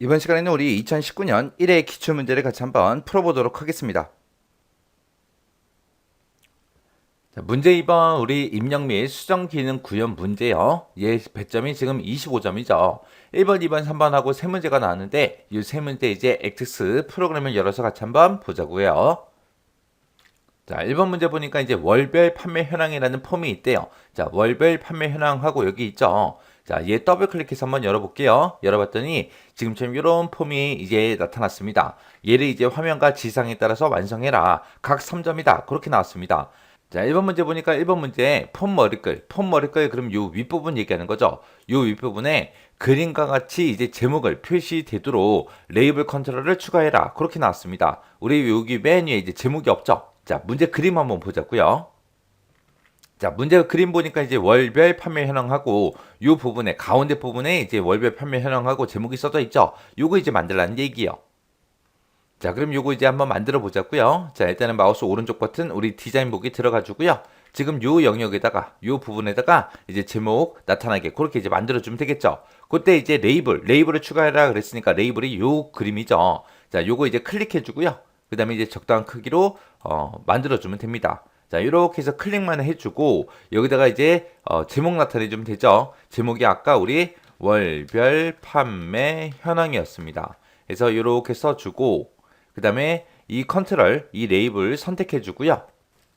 이번 시간에는 우리 2019년 1회 기출문제를 같이 한번 풀어보도록 하겠습니다. 자, 문제 2번 우리 입력 및 수정 기능 구현 문제요. 얘 배점이 지금 25점이죠. 1번, 2번, 3번 하고 세 문제가 나왔는데 이 세 문제 이제 엑스 프로그램을 열어서 같이 한번 보자고요. 자, 1번 문제 보니까 이제 월별 판매 현황이라는 폼이 있대요. 자, 월별 판매 현황하고 여기 있죠. 자, 얘 더블 클릭해서 한번 열어볼게요. 열어봤더니 지금처럼 이런 폼이 이제 나타났습니다. 얘를 이제 화면과 지상에 따라서 완성해라. 각 3점이다. 그렇게 나왔습니다. 자, 1번 문제 보니까 1번 문제 폼 머리글, 폼 머리글 그럼 요 윗부분 얘기하는 거죠. 요 윗부분에 그림과 같이 이제 제목을 표시되도록 레이블 컨트롤을 추가해라. 그렇게 나왔습니다. 우리 여기 맨 위에 이제 제목이 없죠. 자, 문제 그림 한번 보자고요. 자, 문제 그림 보니까 이제 월별 판매 현황하고 요 부분에 가운데 부분에 이제 월별 판매 현황하고 제목이 써져 있죠. 요거 이제 만들라는 얘기예요. 자, 그럼 요거 이제 한번 만들어 보자고요. 자, 일단은 마우스 오른쪽 버튼 우리 디자인 보기 들어가 주고요. 지금 요 영역에다가 요 부분에다가 이제 제목 나타나게 그렇게 이제 만들어 주면 되겠죠. 그때 이제 레이블, 레이블을 추가해라 그랬으니까 레이블이 요 그림이죠. 자, 요거 이제 클릭해 주고요. 그다음에 이제 적당한 크기로 어, 만들어 주면 됩니다. 자, 이렇게 해서 클릭만 해주고 여기다가 이제 어, 제목 나타내주면 되죠. 제목이 아까 우리 월별 판매 현황이었습니다. 그래서 이렇게 써주고 그 다음에 이 컨트롤, 이 레이블 선택해주고요.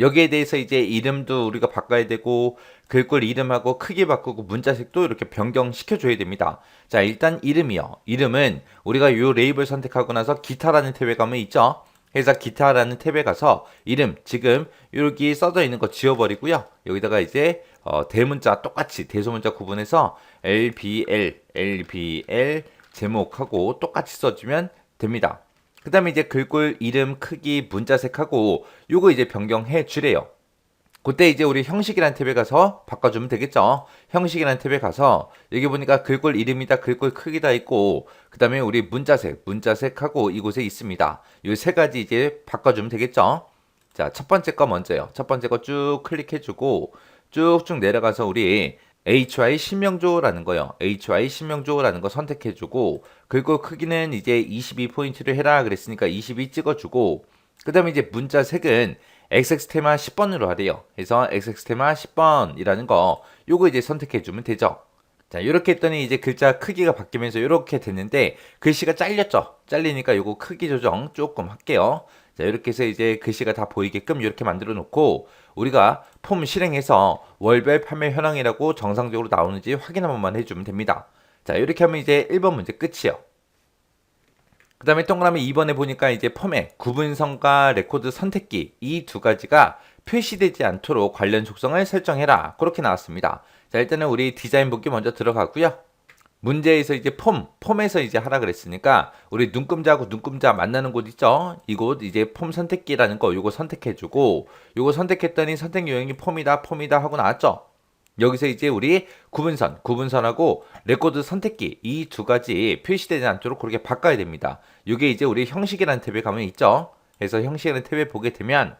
여기에 대해서 이제 이름도 우리가 바꿔야 되고 글꼴 이름하고 크기 바꾸고 문자색도 이렇게 변경시켜 줘야 됩니다. 자 일단 이름이요. 이름은 우리가 요 레이블 선택하고 나서 기타라는 탭에 가면 있죠. 그래서 기타라는 탭에 가서 이름 지금 여기 써져 있는 거 지워버리고요. 여기다가 이제 어, 대문자 똑같이 대소문자 구분해서 LBL, LBL 제목하고 똑같이 써주면 됩니다. 그 다음에 이제 글꼴 이름 크기 문자색하고 요거 이제 변경해 주래요. 그때 이제 우리 형식이라는 탭에 가서 바꿔주면 되겠죠. 형식이라는 탭에 가서 여기 보니까 글꼴 이름이다, 글꼴 크기다 있고 그 다음에 우리 문자색, 문자색하고 이곳에 있습니다. 요세 가지 이제 바꿔주면 되겠죠. 자, 첫 번째 거 먼저요. 첫 번째 거 쭉 클릭해주고 쭉쭉 내려가서 우리 HY 신명조라는 거요. HY 신명조라는 거 선택해주고 글꼴 크기는 이제 22 포인트를 해라 그랬으니까 22 찍어주고 그 다음에 이제 문자 색은 XX 테마 10번으로 하래요. 그래서 XX 테마 10번이라는 거 요거 이제 선택해 주면 되죠. 자 이렇게 했더니 이제 글자 크기가 바뀌면서 이렇게 됐는데 글씨가 잘렸죠. 잘리니까 요거 크기 조정 조금 할게요. 자, 이렇게 해서 이제 글씨가 다 보이게끔 이렇게 만들어 놓고 우리가 폼 실행해서 월별 판매 현황이라고 정상적으로 나오는지 확인 한 번만 해 주면 됩니다. 자, 이렇게 하면 이제 1번 문제 끝이에요. 그 다음에 동그라미 2번에 보니까 이제 펌의 구분성과 레코드 선택기 이 두 가지가 표시되지 않도록 관련 속성을 설정해라. 그렇게 나왔습니다. 자, 일단은 우리 디자인 보기 먼저 들어가고요. 문제에서 이제 폼, 폼에서 이제 하라 그랬으니까 우리 눈금자하고 눈금자 만나는 곳 있죠? 이곳 이제 폼 선택기라는 거 요거 선택해주고 요거 선택했더니 선택 요령이 폼이다, 폼이다 하고 나왔죠? 여기서 이제 우리 구분선, 구분선하고 레코드 선택기 이 두 가지 표시되지 않도록 그렇게 바꿔야 됩니다. 이게 이제 우리 형식이라는 탭에 가면 있죠. 그래서 형식이라는 탭에 보게 되면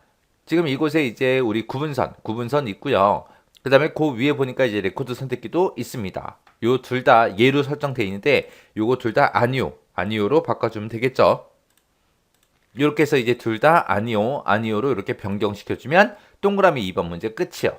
지금 이곳에 이제 우리 구분선, 구분선 있고요. 그 다음에 그 위에 보니까 이제 레코드 선택기도 있습니다. 요 둘 다 예로 설정되어 있는데 요거 둘 다 아니오, 아니오로 바꿔주면 되겠죠. 이렇게 해서 이제 둘 다 아니오, 아니오로 이렇게 변경시켜주면 동그라미 2번 문제 끝이요.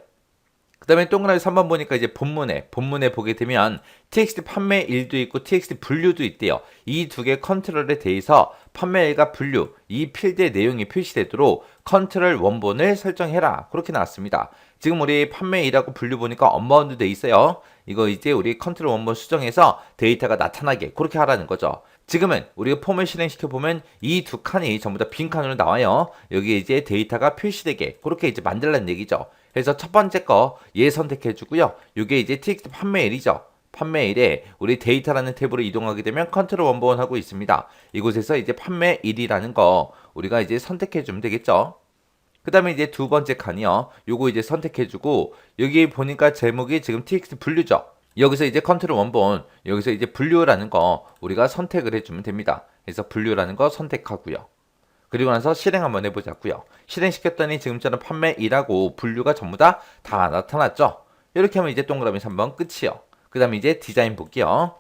그 다음에 동그라미 3번 보니까 이제 본문에, 본문에 보게 되면 TXT 판매일도 있고 TXT 분류도 있대요. 이 두 개 컨트롤에 대해서 판매일과 분류, 이 필드의 내용이 표시되도록 컨트롤 원본을 설정해라. 그렇게 나왔습니다. 지금 우리 판매일하고 분류 보니까 언바운드 돼 있어요. 이거 이제 우리 컨트롤 원본 수정해서 데이터가 나타나게 그렇게 하라는 거죠. 지금은 우리가 폼을 실행시켜 보면 이 두 칸이 전부 다 빈 칸으로 나와요. 여기에 이제 데이터가 표시되게 그렇게 이제 만들라는 얘기죠. 그래서 첫 번째 거 얘 선택해 주고요. 이게 이제 TXT 판매일이죠. 판매일에 우리 데이터라는 탭으로 이동하게 되면 컨트롤 원본 하고 있습니다. 이곳에서 이제 판매일이라는 거 우리가 이제 선택해 주면 되겠죠. 그 다음에 이제 두 번째 칸이요. 요거 이제 선택해주고, 여기 보니까 제목이 지금 txt 분류죠. 여기서 이제 컨트롤 원본, 여기서 이제 분류라는 거 우리가 선택을 해주면 됩니다. 그래서 분류라는 거 선택하고요. 그리고 나서 실행 한번 해보자고요. 실행시켰더니 지금처럼 판매일하고 분류가 전부 다 다 나타났죠. 이렇게 하면 이제 동그라미 3번 끝이요. 그 다음에 이제 디자인 볼게요.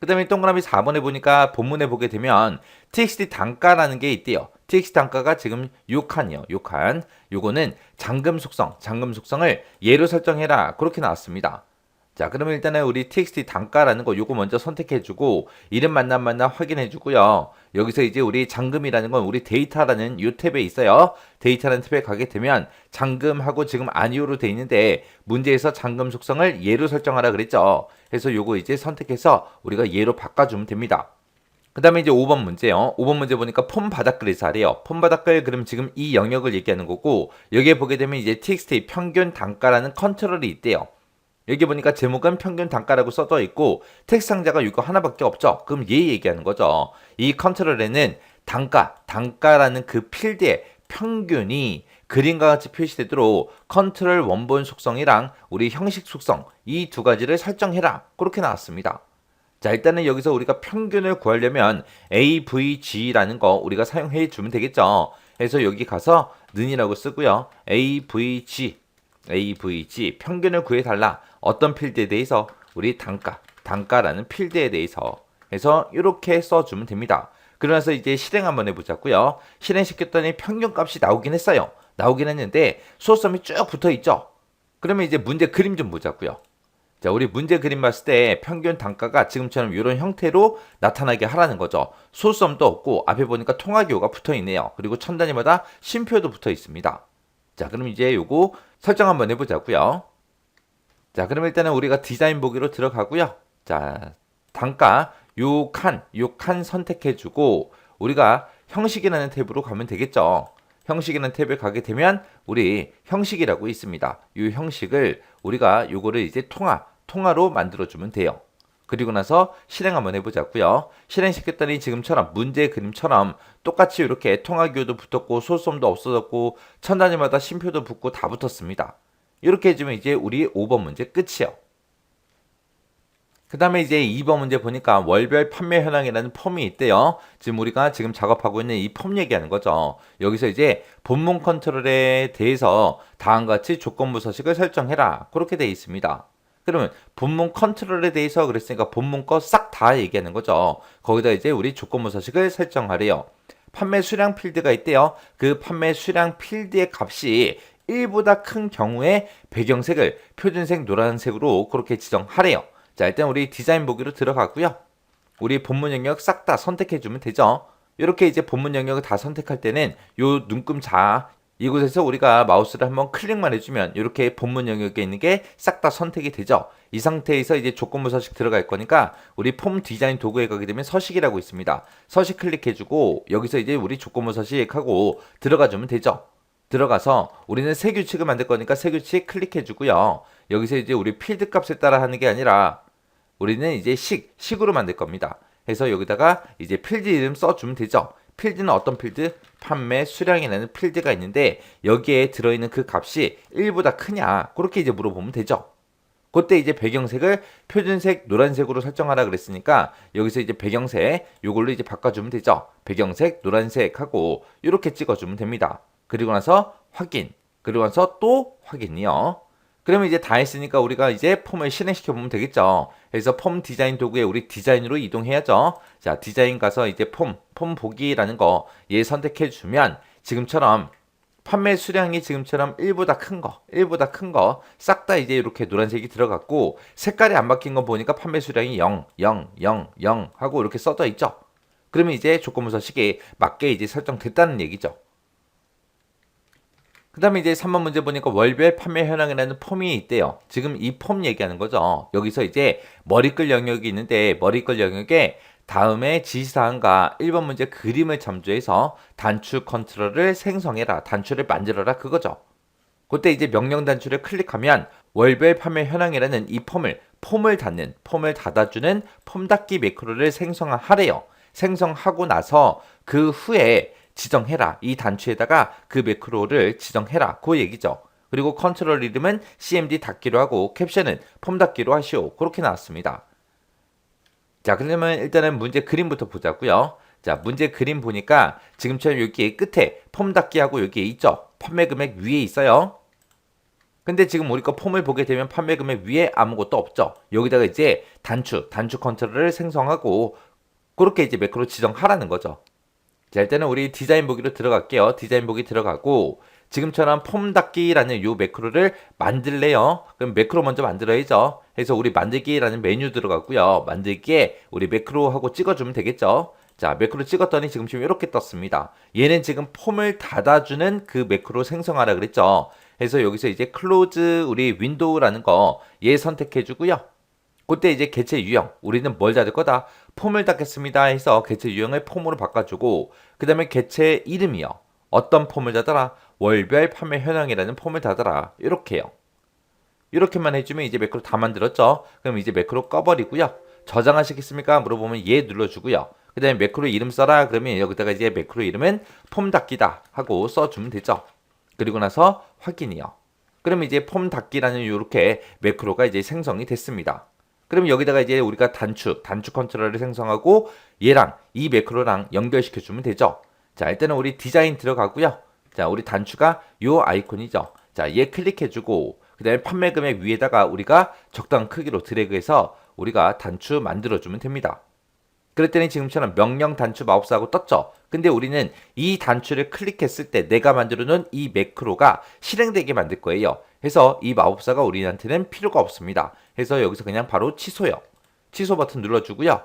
그 다음에 동그라미 4번에 보니까 본문에 보게 되면 txt 단가라는 게 있대요. txt 단가가 지금 6칸이요. 6칸. 요거는 잠금 속성, 잠금 속성을 예로 설정해라. 그렇게 나왔습니다. 자, 그러면 일단은 우리 txt 단가라는 거 요거 먼저 선택해주고 이름 만남 만남 확인해주고요. 여기서 이제 우리 잠금이라는 건 우리 데이터라는 요 탭에 있어요. 데이터라는 탭에 가게 되면 잠금하고 지금 아니오로 돼 있는데 문제에서 잠금 속성을 예로 설정하라 그랬죠. 그래서 요거 이제 선택해서 우리가 예로 바꿔주면 됩니다. 그 다음에 이제 5번 문제요. 5번 문제 보니까 폼 바닥글에서 하래요. 폼 바닥글 그럼 지금 이 영역을 얘기하는 거고 여기에 보게 되면 이제 txt 평균 단가라는 컨트롤이 있대요. 여기 보니까 제목은 평균 단가라고 써져 있고 텍스트 상자가 이거 하나밖에 없죠. 그럼 얘 얘기하는 거죠. 이 컨트롤에는 단가, 단가라는 그 필드의 평균이 그림과 같이 표시되도록 컨트롤 원본 속성이랑 우리 형식 속성 이 두 가지를 설정해라. 그렇게 나왔습니다. 자, 일단은 여기서 우리가 평균을 구하려면 AVG라는 거 우리가 사용해 주면 되겠죠. 그래서 여기 가서 는이라고 쓰고요. AVG, AVG 평균을 구해달라. 어떤 필드에 대해서 우리 단가, 단가라는 필드에 대해서 해서 이렇게 써주면 됩니다. 그러면서 이제 실행 한번 해보자고요. 실행시켰더니 평균값이 나오긴 했어요. 나오긴 했는데 소수점이 쭉 붙어 있죠. 그러면 이제 문제 그림 좀 보자고요. 자, 우리 문제 그림 봤을 때 평균 단가가 지금처럼 이런 형태로 나타나게 하라는 거죠. 소수점도 없고 앞에 보니까 통화기호가 붙어 있네요. 그리고 천 단위마다 쉼표도 붙어 있습니다. 자, 그럼 이제 요거 설정 한번 해보자고요. 자, 그럼 일단은 우리가 디자인 보기로 들어가고요. 자, 단가 요 칸, 요 칸 선택해 주고 우리가 형식이라는 탭으로 가면 되겠죠. 형식이라는 탭에 가게 되면 우리 형식이라고 있습니다. 이 형식을 우리가 요거를 이제 통화, 통화로 만들어 주면 돼요. 그리고 나서 실행 한번 해보자고요. 실행시켰더니 지금처럼 문제 그림처럼 똑같이 이렇게 통화 기호도 붙었고 소수점도 없어졌고 천 단위마다 쉼표도 붙고 다 붙었습니다. 이렇게 해주면 이제 우리 5번 문제 끝이에요. 그 다음에 이제 2번 문제 보니까 월별 판매 현황이라는 폼이 있대요. 지금 우리가 지금 작업하고 있는 이 폼 얘기하는 거죠. 여기서 이제 본문 컨트롤에 대해서 다음과 같이 조건부 서식을 설정해라. 그렇게 되어 있습니다. 그러면 본문 컨트롤에 대해서 그랬으니까 본문 거 싹 다 얘기하는 거죠. 거기다 이제 우리 조건부 서식을 설정하래요. 판매 수량 필드가 있대요. 그 판매 수량 필드의 값이 1보다 큰 경우에 배경색을 표준색 노란색으로 그렇게 지정하래요. 자, 일단 우리 디자인 보기로 들어가고요. 우리 본문 영역 싹 다 선택해 주면 되죠. 이렇게 이제 본문 영역을 다 선택할 때는 요 눈금 자 이곳에서 우리가 마우스를 한번 클릭만 해주면 이렇게 본문 영역에 있는 게 싹 다 선택이 되죠. 이 상태에서 이제 조건부 서식 들어갈 거니까 우리 폼 디자인 도구에 가게 되면 서식이라고 있습니다. 서식 클릭해주고 여기서 이제 우리 조건부 서식하고 들어가주면 되죠. 들어가서 우리는 새 규칙을 만들 거니까 새 규칙 클릭해 주고요. 여기서 이제 우리 필드 값에 따라 하는 게 아니라 우리는 이제 식, 식으로 만들 겁니다. 그래서 여기다가 이제 필드 이름 써주면 되죠. 필드는 어떤 필드? 판매 수량이라는 필드가 있는데 여기에 들어있는 그 값이 1보다 크냐? 그렇게 이제 물어보면 되죠. 그때 이제 배경색을 표준색 노란색으로 설정하라 그랬으니까 여기서 이제 배경색 요걸로 이제 바꿔주면 되죠. 배경색 노란색 하고 이렇게 찍어주면 됩니다. 그리고 나서 확인 그리고 나서 또 확인이요. 그러면 이제 다 했으니까 우리가 이제 폼을 실행시켜 보면 되겠죠. 그래서 폼 디자인 도구에 우리 디자인으로 이동해야죠. 자, 디자인 가서 이제 폼, 폼 보기라는 거 얘 선택해 주면 지금처럼 판매 수량이 지금처럼 1보다 큰 거, 1보다 큰 거 싹 다 이제 이렇게 노란색이 들어갔고 색깔이 안 바뀐 거 보니까 판매 수량이 0, 0, 0, 0 하고 이렇게 써져 있죠. 그러면 이제 조건부 서식에 맞게 이제 설정됐다는 얘기죠. 그 다음에 이제 3번 문제 보니까 월별 판매 현황이라는 폼이 있대요. 지금 이 폼 얘기하는 거죠. 여기서 이제 머리글 영역이 있는데 머리글 영역에 다음에 지시사항과 1번 문제 그림을 참조해서 단추 컨트롤을 생성해라. 단추를 만들어라. 그거죠. 그때 이제 명령 단추를 클릭하면 월별 판매 현황이라는 이 폼을 폼을 닫는 폼을 닫아주는 폼 닫기 매크로를 생성하래요. 생성하고 나서 그 후에 지정해라. 이 단추에다가 그 매크로를 지정해라. 그 얘기죠. 그리고 컨트롤 이름은 cmd 닫기로 하고 캡션은 폼 닫기로 하시오. 그렇게 나왔습니다. 자, 그러면 일단은 문제 그림부터 보자고요. 자, 문제 그림 보니까 지금처럼 여기 끝에 폼 닫기하고 여기 있죠. 판매 금액 위에 있어요. 근데 지금 우리가 폼을 보게 되면 판매 금액 위에 아무것도 없죠. 여기다가 이제 단축, 단축 컨트롤을 생성하고 그렇게 이제 매크로 지정하라는 거죠. 자, 일단은 우리 디자인 보기로 들어갈게요. 디자인 보기 들어가고 지금처럼 폼 닫기라는 요 매크로를 만들래요. 그럼 매크로 먼저 만들어야죠. 그래서 우리 만들기라는 메뉴 들어가고요. 만들기에 우리 매크로하고 찍어주면 되겠죠. 자, 매크로 찍었더니 지금 지금 이렇게 떴습니다. 얘는 지금 폼을 닫아주는 그 매크로 생성하라 그랬죠. 그래서 여기서 이제 클로즈 우리 윈도우라는 거 얘 선택해 주고요. 그때 이제 개체 유형 우리는 뭘 닫을 거다 폼을 닫겠습니다 해서 개체 유형을 폼으로 바꿔주고 그 다음에 개체 이름이요. 어떤 폼을 닫아라? 월별 판매 현황이라는 폼을 닫아라. 이렇게요. 이렇게만 해주면 이제 매크로 다 만들었죠? 그럼 이제 매크로 꺼버리고요. 저장하시겠습니까? 물어보면 예 눌러주고요. 그 다음에 매크로 이름 써라 그러면 여기다가 이제 매크로 이름은 폼 닫기다 하고 써주면 되죠. 그리고 나서 확인이요. 그럼 이제 폼 닫기라는 이렇게 매크로가 이제 생성이 됐습니다. 그럼 여기다가 이제 우리가 단축, 단축 컨트롤을 생성하고 얘랑 이 매크로랑 연결시켜 주면 되죠. 자, 일단은 우리 디자인 들어가고요. 자, 우리 단추가 요 아이콘이죠. 자, 얘 클릭해 주고 그다음에 판매 금액 위에다가 우리가 적당한 크기로 드래그해서 우리가 단추 만들어 주면 됩니다. 그랬더니 지금처럼 명령 단추 마우스하고 떴죠. 근데 우리는 이 단추를 클릭했을 때 내가 만들어 놓은 이 매크로가 실행되게 만들 거예요. 그래서 이 마법사가 우리한테는 필요가 없습니다. 그래서 여기서 그냥 바로 취소요. 취소 버튼 눌러주고요.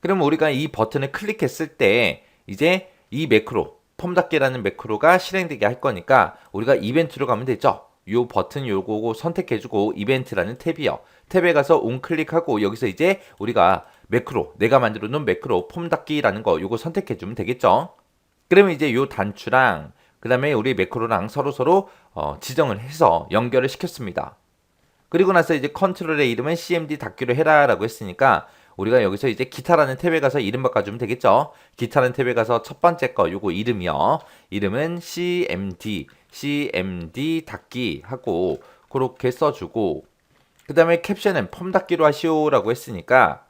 그럼 우리가 이 버튼을 클릭했을 때 이제 이 매크로 폼 닫기라는 매크로가 실행되게 할 거니까 우리가 이벤트로 가면 되죠. 요 버튼 요거 선택해주고 이벤트라는 탭이요. 탭에 가서 온 클릭하고 여기서 이제 우리가 매크로 내가 만들어 놓은 매크로 폼 닫기라는 거 요거 선택해주면 되겠죠. 그러면 이제 요 단추랑 그 다음에 우리 매크로랑 서로 서로 어, 지정을 해서 연결을 시켰습니다. 그리고 나서 이제 컨트롤의 이름은 CMD 닫기로 해라라고 했으니까 우리가 여기서 이제 기타라는 탭에 가서 이름 바꿔주면 되겠죠. 기타라는 탭에 가서 첫 번째 거 요거 이름이요. 이름은 CMD, CMD 닫기 하고 그렇게 써주고 그 다음에 캡션은 폼 닫기로 하시오라고 했으니까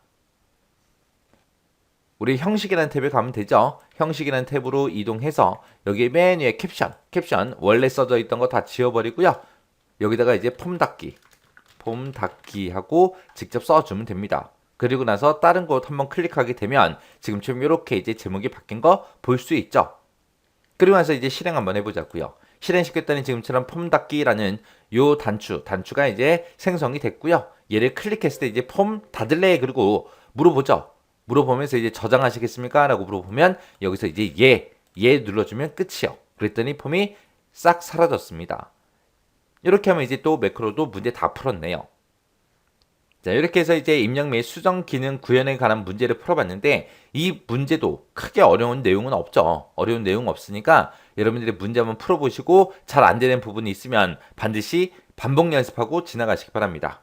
우리 형식이라는 탭에 가면 되죠. 형식이라는 탭으로 이동해서 여기 맨 위에 캡션, 캡션 원래 써져 있던 거 다 지워버리고요. 여기다가 이제 폼 닫기, 폼 닫기 하고 직접 써주면 됩니다. 그리고 나서 다른 곳 한번 클릭하게 되면 지금처럼 이렇게 이제 제목이 바뀐 거 볼 수 있죠. 그리고 나서 이제 실행 한번 해보자고요. 실행시켰더니 지금처럼 폼 닫기라는 요 단추, 단추가 이제 생성이 됐고요. 얘를 클릭했을 때 이제 폼 닫을래 그리고 물어보죠. 물어보면서 이제 저장하시겠습니까? 라고 물어보면 여기서 이제 예, 예 눌러주면 끝이요. 그랬더니 폼이 싹 사라졌습니다. 이렇게 하면 이제 또 매크로도 문제 다 풀었네요. 자, 이렇게 해서 이제 입력 및 수정 기능 구현에 관한 문제를 풀어봤는데 이 문제도 크게 어려운 내용은 없죠. 어려운 내용 없으니까 여러분들이 문제 한번 풀어보시고 잘 안 되는 부분이 있으면 반드시 반복 연습하고 지나가시기 바랍니다.